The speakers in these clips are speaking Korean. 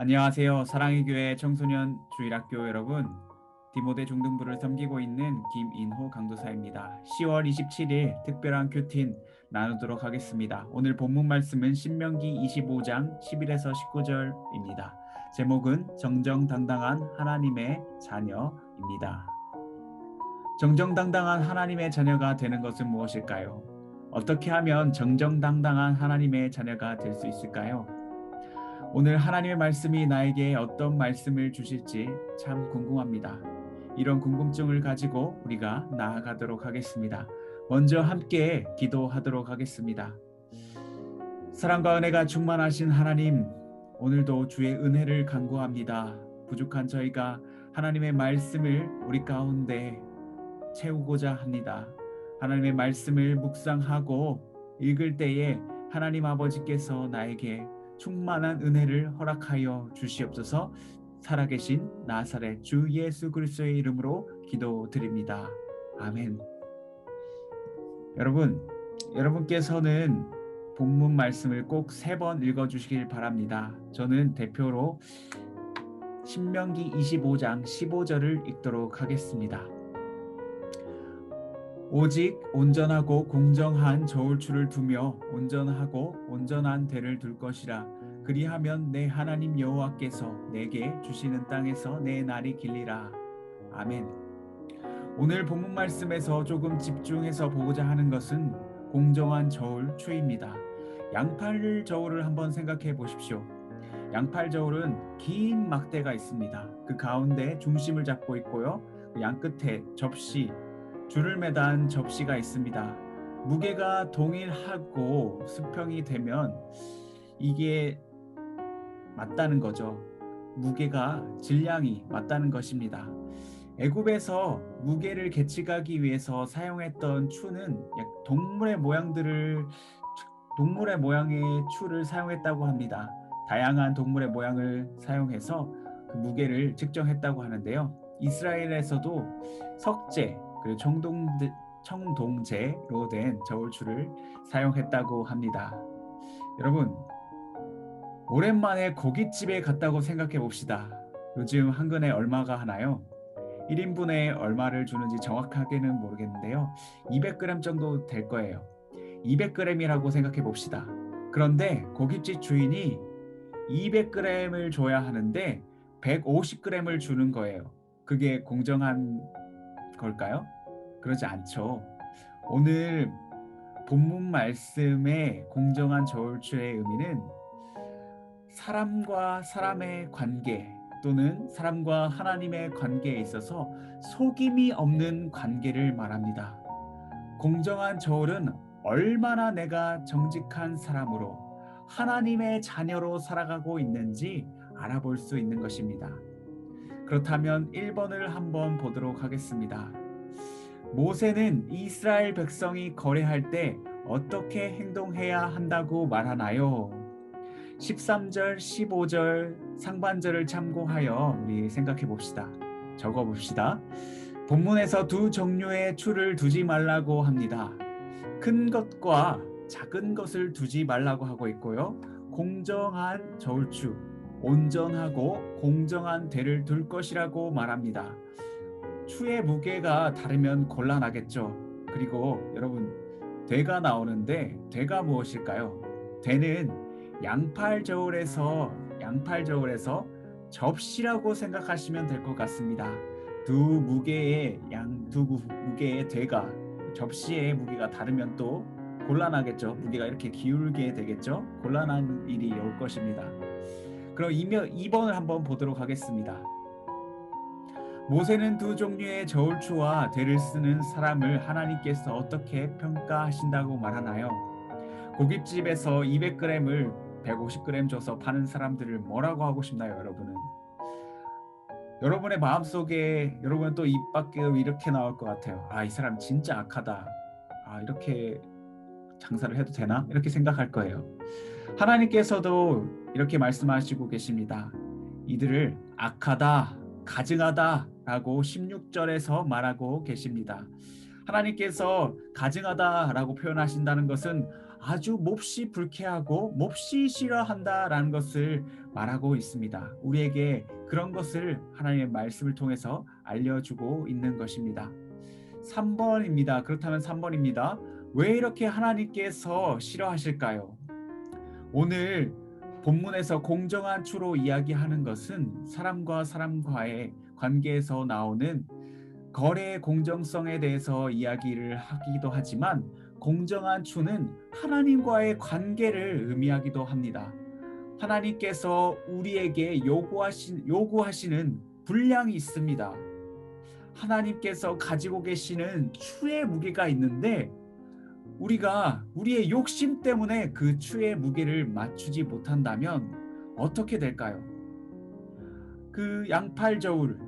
안녕하세요. 사랑의 교회 청소년 주일학교 여러분. 디모데 중등부를 섬기고 있는 김인호 강도사입니다. 10월 27일 특별한 큐틴 나누도록 하겠습니다. 오늘 본문 말씀은 신명기 25장 11에서 19절입니다. 제목은 정정당당한 하나님의 자녀입니다. 정정당당한 하나님의 자녀가 되는 것은 무엇일까요? 어떻게 하면 정정당당한 하나님의 자녀가 될 수 있을까요? 오늘 하나님의 말씀이 나에게 어떤 말씀을 주실지 참 궁금합니다. 이런 궁금증을 가지고 우리가 나아가도록 하겠습니다. 먼저 함께 기도하도록 하겠습니다. 사랑과 은혜가 충만하신 하나님, 오늘도 주의 은혜를 간구합니다. 부족한 저희가 하나님의 말씀을 우리 가운데 채우고자 합니다. 하나님의 말씀을 묵상하고 읽을 때에 하나님 아버지께서 나에게 충만한 은혜를 허락하여 주시옵소서. 살아계신 나사렛 주 예수 그리스도의 이름으로 기도드립니다. 아멘. 여러분, 여러분께서는 본문 말씀을 꼭 세 번 읽어 주시길 바랍니다. 저는 대표로 신명기 25장 15절을 읽도록 하겠습니다. 오직 온전하고 공정한 저울추를 두며 온전하고 온전한 대를 둘 것이라 그리하면 내 하나님 여호와께서 내게 주시는 땅에서 내 날이 길리라 아멘. 오늘 본문 말씀에서 조금 집중해서 보고자 하는 것은 공정한 저울추입니다. 양팔 저울을 한번 생각해 보십시오. 양팔 저울은 긴 막대가 있습니다. 그 가운데 중심을 잡고 있고요. 그 양 끝에 접시 줄을 매단 접시가 있습니다. 무게가 동일하고 수평이 되면 이게 맞다는 거죠. 무게가 질량이 맞다는 것입니다. 애굽에서 무게를 계측하기 위해서 사용했던 추는 동물의 모양들을 동물의 모양의 추를 사용했다고 합니다. 다양한 동물의 모양을 사용해서 그 무게를 측정했다고 하는데요. 이스라엘에서도 석재 그리고 청동 청동제로 된 저울추를 사용했다고 합니다. 여러분 오랜만에 고깃집에 갔다고 생각해 봅시다. 요즘 한 근에 얼마가 하나요? 1인분에 얼마를 주는지 정확하게는 모르겠는데요. 200g 정도 될 거예요. 200g이라고 생각해 봅시다. 그런데 고깃집 주인이 200g을 줘야 하는데 150g을 주는 거예요. 그게 공정한 걸까요? 그러지 않죠. 오늘 본문 말씀의 공정한 저울추의 의미는 사람과 사람의 관계 또는 사람과 하나님의 관계에 있어서 속임이 없는 관계를 말합니다. 공정한 저울은 얼마나 내가 정직한 사람으로 하나님의 자녀로 살아가고 있는지 알아볼 수 있는 것입니다. 그렇다면 1번을 한번 보도록 하겠습니다. 모세는 이스라엘 백성이 거래할 때 어떻게 행동해야 한다고 말하나요? 13절, 15절 상반절을 참고하여 우리 생각해 봅시다. 적어 봅시다. 본문에서 두 종류의 추를 두지 말라고 합니다. 큰 것과 작은 것을 두지 말라고 하고 있고요. 공정한 저울추, 온전하고 공정한 대를 둘 것이라고 말합니다. 추의 무게가 다르면 곤란하겠죠. 그리고 여러분 대가 나오는데 대가 무엇일까요? 대는 양팔 저울에서 양팔 저울에서 접시라고 생각하시면 될 것 같습니다. 두 무게의 양 두 무게의 대가 접시의 무게가 다르면 또 곤란하겠죠. 무게가 이렇게 기울게 되겠죠. 곤란한 일이 올 것입니다. 그럼 2번을 한번 보도록 하겠습니다. 모세는 두 종류의 저울추와 대를 쓰는 사람을 하나님께서 어떻게 평가하신다고 말하나요? 고깃집에서 200g을 150g 줘서 파는 사람들을 뭐라고 하고 싶나요, 여러분은? 여러분의 마음속에 여러분은 또 입 밖에 이렇게 나올 것 같아요. 아, 이 사람 진짜 악하다. 아, 이렇게 장사를 해도 되나? 이렇게 생각할 거예요. 하나님께서도 이렇게 말씀하시고 계십니다. 이들을 악하다, 가증하다 라고 16절에서 말하고 계십니다. 하나님께서 가증하다라고 표현하신다는 것은 아주 몹시 불쾌하고 몹시 싫어한다라는 것을 말하고 있습니다. 우리에게 그런 것을 하나님의 말씀을 통해서 알려주고 있는 것입니다. 3번입니다. 그렇다면 3번입니다. 왜 이렇게 하나님께서 싫어하실까요? 오늘 본문에서 공정한 추로 이야기하는 것은 사람과 사람과의 관계에서 나오는 거래의 공정성에 대해서 이야기를 하기도 하지만 공정한 추는 하나님과의 관계를 의미하기도 합니다. 하나님께서 우리에게 요구하신, 요구하시는 분량이 있습니다. 하나님께서 가지고 계시는 추의 무게가 있는데 우리가 우리의 욕심 때문에 그 추의 무게를 맞추지 못한다면 어떻게 될까요? 그 양팔 저울,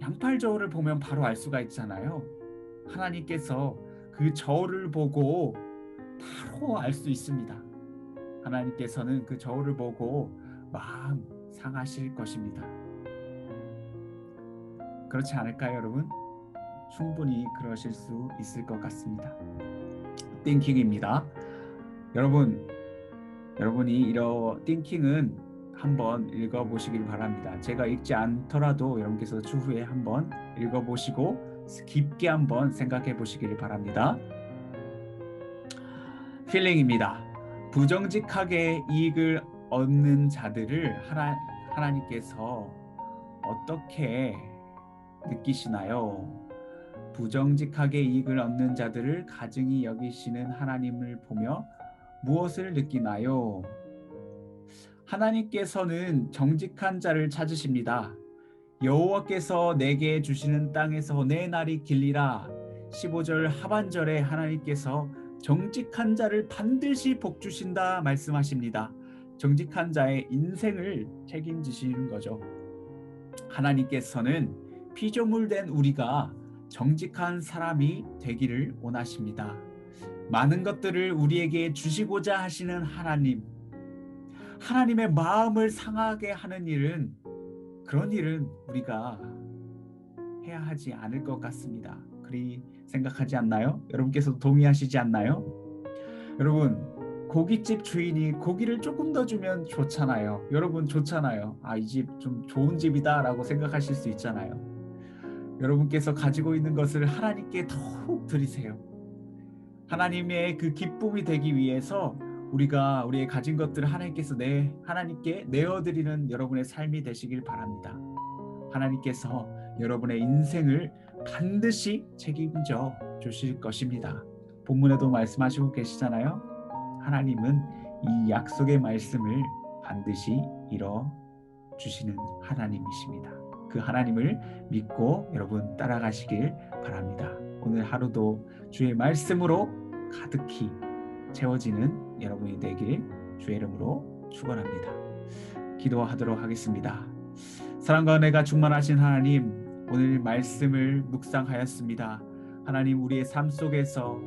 양팔 저울을 보면 바로 알 수가 있잖아요. 하나님께서 그 저울을 보고 바로 알 수 있습니다. 하나님께서는 그 저울을 보고 마음 상하실 것입니다. 그렇지 않을까요, 여러분? 충분히 그러실 수 있을 것 같습니다. 띵킹입니다. 여러분, 여러분이 이런 띵킹은 한번 읽어보시길 바랍니다. 제가 읽지 않더라도 여러분께서 추후에 한번 읽어보시고 깊게 한번 생각해 보시길 바랍니다. 힐링입니다. 부정직하게 이익을 얻는 자들을 하나, 하나님께서 어떻게 느끼시나요? 부정직하게 이익을 얻는 자들을 가증히 여기시는 하나님을 보며 무엇을 느끼나요? 하나님께서는 정직한 자를 찾으십니다. 여호와께서 내게 주시는 땅에서 내 날이 길리라. 15절 하반절에 하나님께서 정직한 자를 반드시 복 주신다 말씀하십니다. 정직한 자의 인생을 책임지시는 거죠. 하나님께서는 피조물된 우리가 정직한 사람이 되기를 원하십니다. 많은 것들을 우리에게 주시고자 하시는 하나님, 하나님의 마음을 상하게 하는 일은 그런 일은 우리가 해야 하지 않을 것 같습니다. 그리 생각하지 않나요? 여러분께서 동의하시지 않나요? 여러분 고깃집 주인이 고기를 조금 더 주면 좋잖아요. 여러분 좋잖아요. 아 이 집 좀 좋은 집이다라고 생각하실 수 있잖아요. 여러분께서 가지고 있는 것을 하나님께 더욱 드리세요. 하나님의 그 기쁨이 되기 위해서 우리가 우리의 가진 것들을 하나님께서 내 하나님께 내어 드리는 여러분의 삶이 되시길 바랍니다. 하나님께서 여러분의 인생을 반드시 책임져 주실 것입니다. 본문에도 말씀하시고 계시잖아요. 하나님은 이 약속의 말씀을 반드시 이뤄 주시는 하나님이십니다. 그 하나님을 믿고 여러분 따라가시길 바랍니다. 오늘 하루도 주의 말씀으로 가득히 채워지는 여러분이 되길 주의 이름으로 축원합니다. 기도하도록 하겠습니다. 사랑과 은혜가 충만하신 하나님, 오늘 말씀을 묵상하였습니다. 하나님 우리의 삶 속에서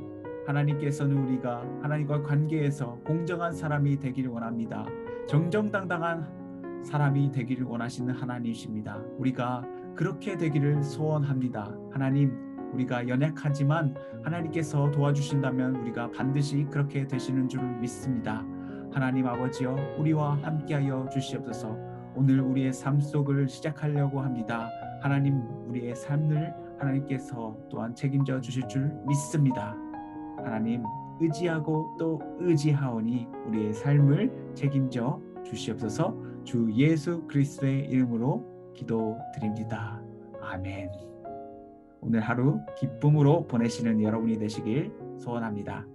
하나님께서는 우리가 하나님과 관계에서 공정한 사람이 되기를 원합니다. 정정당당한 사람이 되기를 원하시는 하나님이십니다. 우리가 그렇게 되기를 소원합니다. 하나님 우리가 연약하지만 하나님께서 도와주신다면 우리가 반드시 그렇게 되시는 줄 믿습니다. 하나님 아버지여 우리와 함께하여 주시옵소서. 오늘 우리의 삶 속을 시작하려고 합니다. 하나님 우리의 삶을 하나님께서 또한 책임져 주실 줄 믿습니다. 하나님 의지하고 또 의지하오니 우리의 삶을 책임져 주시옵소서. 주 예수 그리스도의 이름으로 기도드립니다. 아멘. 오늘 하루 기쁨으로 보내시는 여러분이 되시길 소원합니다.